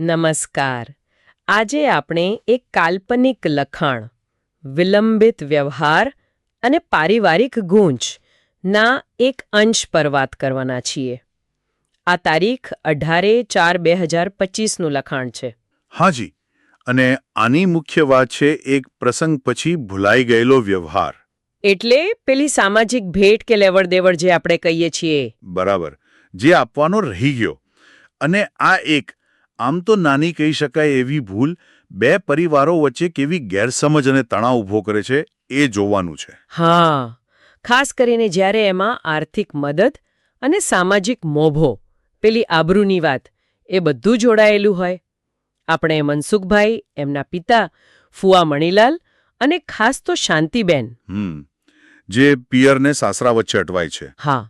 નમસ્કાર. આજે આપણે એક કાલ્પનિક લખાણ વિલંબિત વ્યવહાર અને પારિવારિક ગૂંચ ના એક અંશ પર વાત કરવાના છીએ. આ તારીખ અઢારે ચાર બે હજાર પચીસનું લખાણ છે. હાજી અને આની મુખ્ય વાત છે એક પ્રસંગ પછી ભૂલાઈ ગયેલો વ્યવહાર. એટલે પેલી સામાજિક ભેટ કે લેવડ દેવડ જે આપણે કહીએ છીએ. બરાબર જે આપવાનો રહી ગયો. અને આ એક આમ તો નાની કહી શકાય એવી ભૂલ બે પરિવારો વચ્ચે કેવી ગેરસમજ અને તણાવ ઊભો કરે છે એ જોવાનું છે. હા ખાસ કરીને જ્યારે એમાં આર્થિક મદદ અને સામાજિક મોભો પેલી આબરૂની વાત એ બધું જોડાયેલું હોય. આપણે મનસુખભાઈ એમના પિતા ફુવા મણીલાલ અને ખાસ તો શાંતિબેન. જે પિયરને સાસરા વચ્ચે અટવાય છે. હા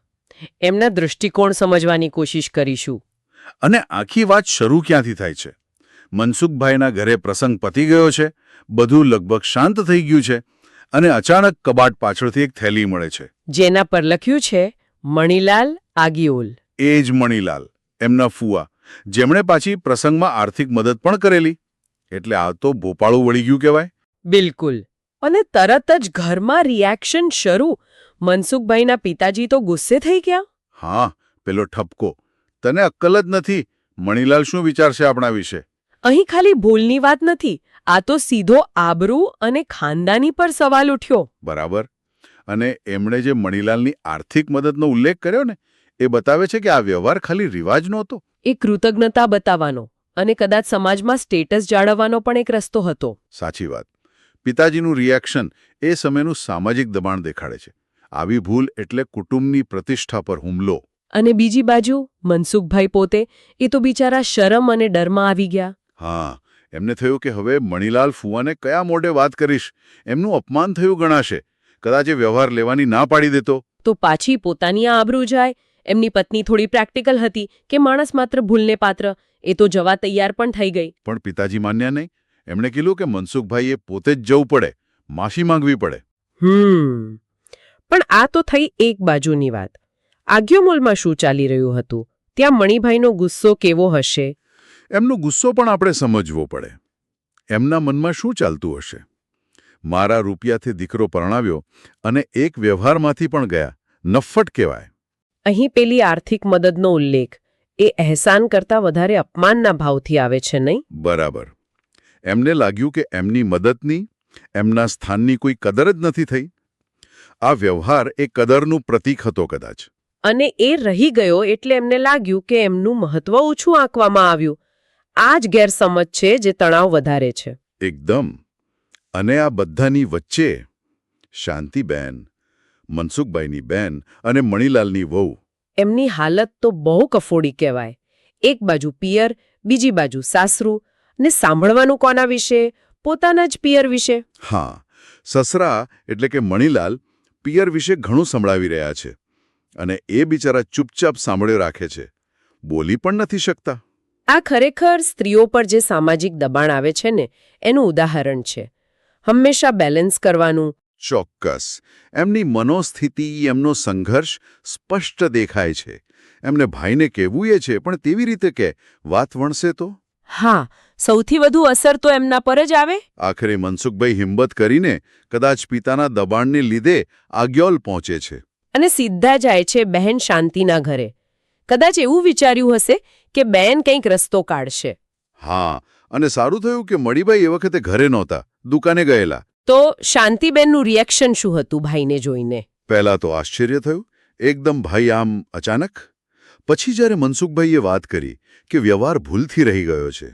એમના દૃષ્ટિકોણ સમજવાની કોશિશ કરીશું. અને આખી વાત શરૂ ક્યાંથી થાય છે? મનસુખભાઈના ઘરે પ્રસંગ પતી ગયો છે બધું લગભગ શાંત થઈ ગયું છે અને અચાનક કબાટ પાછળથી એક થેલી મળે છે. જેના પર લખ્યું છે મણીલાલ આગિયોલ. એ જ મણીલાલ એમના ફુવા જેમણે પાછી પ્રસંગમાં આર્થિક મદદ પણ કરેલી. એટલે આ તો ભોપાળું વળી ગયું કહેવાય. બિલકુલ. અને તરત જ ઘરમાં રિએક્શન શરૂ. મનસુખભાઈના પિતાજી તો ગુસ્સે થઈ ગયા? હા પેલો ઠપકો. તને અક્કલ જ નથી. મણીલાલ શું વિચારશે આપણા વિશે? અહીં ખાલી ભૂલની વાત નથી. આ તો સીધો આબરૂ અને ખાનદાની પર સવાલ ઉઠ્યો. બરાબર. અને એમણે જે મણીલાલની આર્થિક મદદનો ઉલ્લેખ કર્યો ને એ બતાવે છે કે આ વ્યવહાર ખાલી રિવાજ નહોતો. એ કૃતજ્ઞતા બતાવવાનો અને કદાચ સમાજમાં સ્ટેટસ જાળવવાનો પણ એક રસ્તો હતો. સાચી વાત. પિતાજીનું રિએક્શન એ સમયનું સામાજિક દબાણ દેખાડે છે. આવી ભૂલ એટલે કુટુંબની પ્રતિષ્ઠા પર હુમલો. અને બીજી બાજુ મનસુખભાઈ પોતે એ તો બિચારા શરમ અને ડરમાં આવી ગયા. હા એમને થયું કે હવે મણીલાલ ફુવાને કયા મોઢે વાત કરીશ? એમનું અપમાન થયું ગણાશે. કદાચ એ વ્યવહાર લેવાની ના પાડી દેતો. તો પાછી પોતાની આ આબરૂ જાય. એમની પત્ની થોડી પ્રેક્ટિકલ હતી કે માણસ માત્ર ભૂલને પાત્ર. એ તો જવા તૈયાર પણ થઈ ગઈ. પણ પિતાજી માન્યા નહીં. એમણે કીધું કે મનસુખભાઈએ પોતે જ જવું પડે. માફી માંગવી પડે. હમ. પણ આ તો થઈ એક બાજુની વાત. આગિયોમોલમાં શું ચાલી રહ્યું હતું? ત્યાં મણિભાઈનો ગુસ્સો કેવો હશે? એમનો ગુસ્સો પણ આપણે સમજવો પડે. એમના મનમાં શું ચાલતું હશે? મારા રૂપિયાથી દીકરો પરણાવ્યો અને એક વ્યવહારમાંથી પણ ગયા. નફ્ફટ કહેવાય. અહીં પેલી આર્થિક મદદનો ઉલ્લેખ. એ અહેસાન કરતાં વધારે અપમાનના ભાવથી આવે છે નહીં? બરાબર. એમને લાગ્યું કે એમની મદદની એમના સ્થાનની કોઈ કદર જ નથી થઈ. આ વ્યવહાર એ કદરનું પ્રતીક હતો કદાચ. અને એ રહી ગયો એટલે એમને લાગ્યું કે એમનું મહત્વ ઓછું આંકવામાં આવ્યું. આ જ ગેરસમજ છે જે તણાવ વધારે છે. એકદમ. અને આ બધાની વચ્ચે શાંતિબેન મનસુખભાઈની બેન અને મણીલાલની વહુ. એમની હાલત તો બહુ કફોડી કહેવાય. એક બાજુ પિયર બીજી બાજુ સાસરું. ને સાંભળવાનું કોના વિશે? પોતાના જ પિયર વિશે. હા સસરા એટલે કે મણીલાલ પિયર વિશે ઘણું સંભળાવી રહ્યા છે. અને એ બિચારા ચૂપચાપ સાંભળ્યો રાખે છે. બોલી પણ નથી શકતા. આ ખરેખર સ્ત્રીઓ પર જે સામાજિક દબાણ આવે છે ને એનું ઉદાહરણ છે. હંમેશા બેલેન્સ કરવાનું. ચોક્કસ. એમની મનોસ્થિતિ એમનો સંઘર્ષ સ્પષ્ટ દેખાય છે. એમને ભાઈને કહેવું એ છે પણ તેવી રીતે કે વાત વણશે તો? હા સૌથી વધુ અસર તો એમના પર જ આવે? આખરે મનસુખભાઈ હિંમત કરીને કદાચ પિતાના દબાણને લીધે આગ્યોલ પહોંચે છે. અને સીધા જાય છે બહેન શાંતિના ઘરે. કદાચ એવું વિચાર્યું હશે કે બેન કંઈક રસ્તો કાઢશે. હા અને સારું થયું કે મણીભાઈ એ વખતે ઘરે નહોતા દુકાને ગયેલા. તો શાંતિબેનનું રિએક્શન શું હતું ભાઈને જોઈને? પહેલા તો આશ્ચર્ય થયું એકદમ ભાઈ આમ અચાનક. પછી જ્યારે મનસુખભાઈએ વાત કરી કે વ્યવહાર ભૂલથી રહી ગયો છે.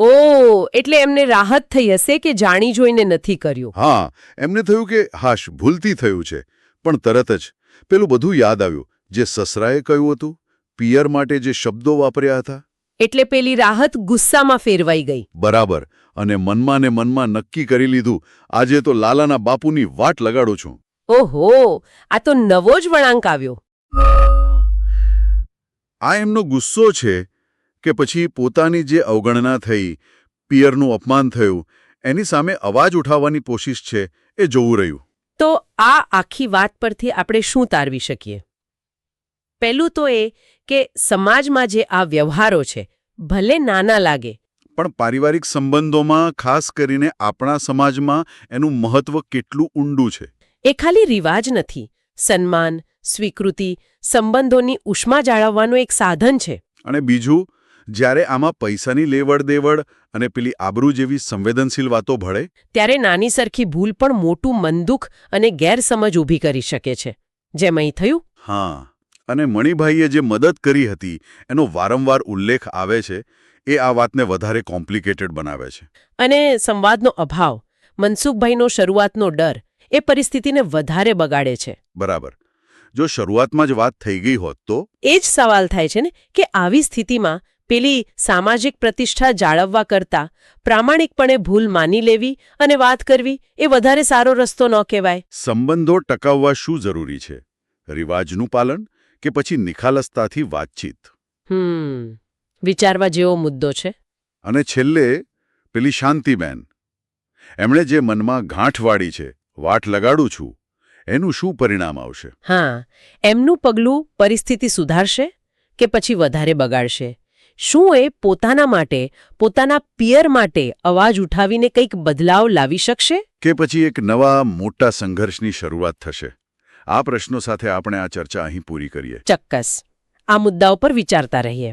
ઓ એટલે એમને રાહત થઈ હશે કે જાણી જોઈને નથી કર્યું? હા એમને થયું કે હાશ ભૂલથી થયું છે પણ તરત જ પેલું બધું યાદ આવ્યું જે સસરાએ કહ્યું હતું પિયર માટે જે શબ્દો વાપર્યા હતા. એટલે પેલી રાહત ગુસ્સામાં ફેરવાઈ ગઈ. બરાબર અને મનમાં ને મનમાં નક્કી કરી લીધું આજે તો લાલાના બાપુની વાટ લગાડું છું. ઓહો આ તો નવો જ વળાંક આવ્યો. આ એમનો ગુસ્સો છે કે પછી પોતાની જે અવગણના થઈ પિયરનું અપમાન થયું એની સામે અવાજ ઉઠાવવાની કોશિશ છે એ જોવું રહ્યું. તો આ આખી વાત પરથી આપણે શું તારવી શકીએ? પહેલું તો એ કે સમાજમાં જે આ વ્યવહારો છે ભલે નાના લાગે. પણ પારિવારિક સંબંધોમાં ખાસ કરીને આપણા સમાજમાં એનું મહત્વ કેટલું ઊંડું છે? એ ખાલી રિવાજ નથી. સન્માન સ્વીકૃતિ સંબંધોની ઉષ્મા જાળવવાનું એક સાધન છે. અને બીજું જ્યારે આમાં પૈસાની લેવડ દેવડ અને પેલી આબરૂ જેવી સંવેદનશીલ વાતો ભળે? ત્યારે નાની સરખી ભૂલ પણ મોટું મનદુખ અને ગેરસમજ ઊભી કરી શકે છે. જેમ અહીં થયું? હા અને મણિભાઈએ જે મદદ કરી હતી એનો વારંવાર ઉલ્લેખ આવે છે એ આ વાતને વધારે કોમ્પ્લિકેટેડ બનાવે છે. અને સંવાદનો અભાવ મનસુખભાઈનો શરૂઆતનો ડર એ પરિસ્થિતિને વધારે બગાડે છે. બરાબર. જો શરૂઆતમાં જ વાત થઈ ગઈ હોત તો? એ જ સવાલ થાય છે ને કે આવી સ્થિતિમાં પેલી સામાજિક પ્રતિષ્ઠા જાળવવા કરતા પ્રામાણિકપણે ભૂલ માની લેવી અને વાત કરવી એ વધારે સારો રસ્તો ન કહેવાય. સંબંધો ટકાવવા શું જરૂરી છે? રિવાજનું પાલન કે પછી નિખાલસતાથી વાતચીત? હમ વિચારવા જેવો મુદ્દો છે. અને છેલ્લે પેલી શાંતિબેન. એમણે જે મનમાં ગાંઠ વાળી છે વાટ લગાડું છું એનું શું પરિણામ આવશે? હા એમનું પગલું પરિસ્થિતિ સુધારશે કે પછી વધારે બગાડશે? શું એ પોતાના માટે પોતાના પિયર માટે અવાજ ઉઠાવીને કંઈક બદલાવ લાવી શકશે? કે પછી એક નવા મોટા સંઘર્ષની શરૂઆત થશે? આ પ્રશ્નો સાથે આપણે આ ચર્ચા અહીં પૂરી કરીએ. ચોક્કસ. આ મુદ્દા ઉપર વિચારતા રહીએ.